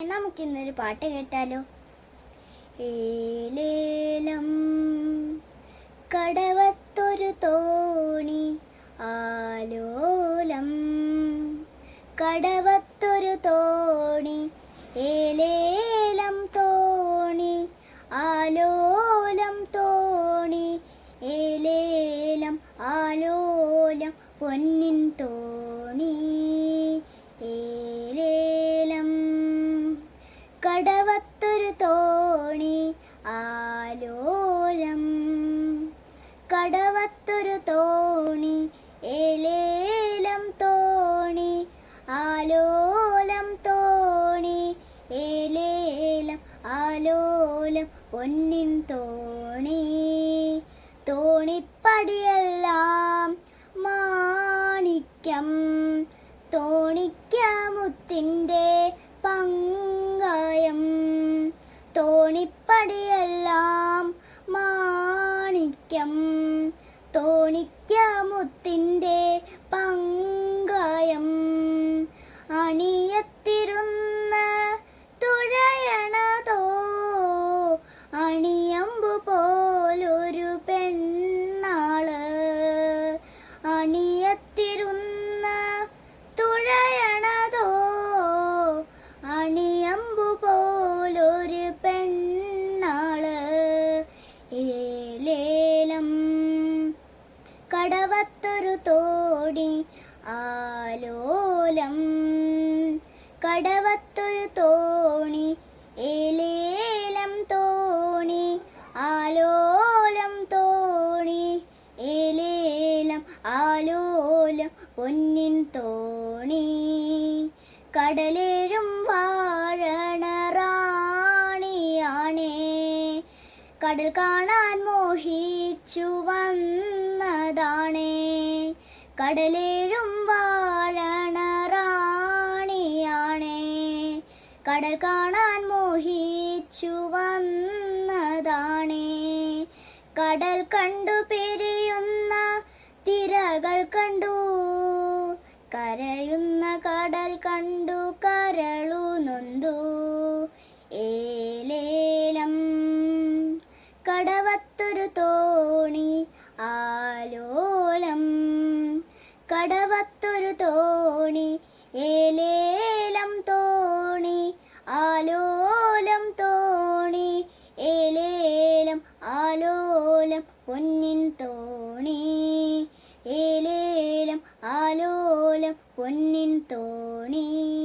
നമുക്കിന്നൊരു പാട്ട് കേട്ടാലോ? ഏലേലം കടവത്തൊരു തോണി ആലോലം കടവത്തൊരു തോണി ഏലേലം തോണി ആലോലം തോണി ഏലേലം ആലോലം പൊന്നിൻ തോണി. ആലോലം പൊന്നിൻ തോണി തോണിപ്പടിയെല്ലാം മാണിക്യം. തോണിക്കമുത്തിന്റെ പങ്കായം തോണിപ്പടിയെല്ലാം മാണിക്യം. തോണിക്കമുത്തിന്റെ പങ്കായം അണിയത്തിരുന്ന തുഴയണതോ അണിയമ്പു പോലൊരു പെണ്ണാൾ. അണിയത്തിരുന്ന തുഴയണതോ? അണിയമ്പു പോലൊരു പെണ്ണാൾ. ഏലേലം കടവത്തൊരു തോടി ആലോലം കടവത്തൊരു തോണി തോണി കടലേഴും വാഴണറാണിയാണേ കടൽ കാണാൻ മോഹിച്ചു വന്നതാണേ. കടലേഴും വാഴണറാണിയാണേ കടൽ കാണാൻ മോഹിച്ചു വന്നതാണേ. കടൽ കണ്ടു പിരിയുന്ന തിരകൾ കണ്ടു. കരയുന്ന കടൽ കണ്ടു കരളു നൊന്തു. ഏലേലം കടവത്തൊരു തോണി ആലോലം. കടവത്തൊരു തോണി പൊന്നിൻ തോണി.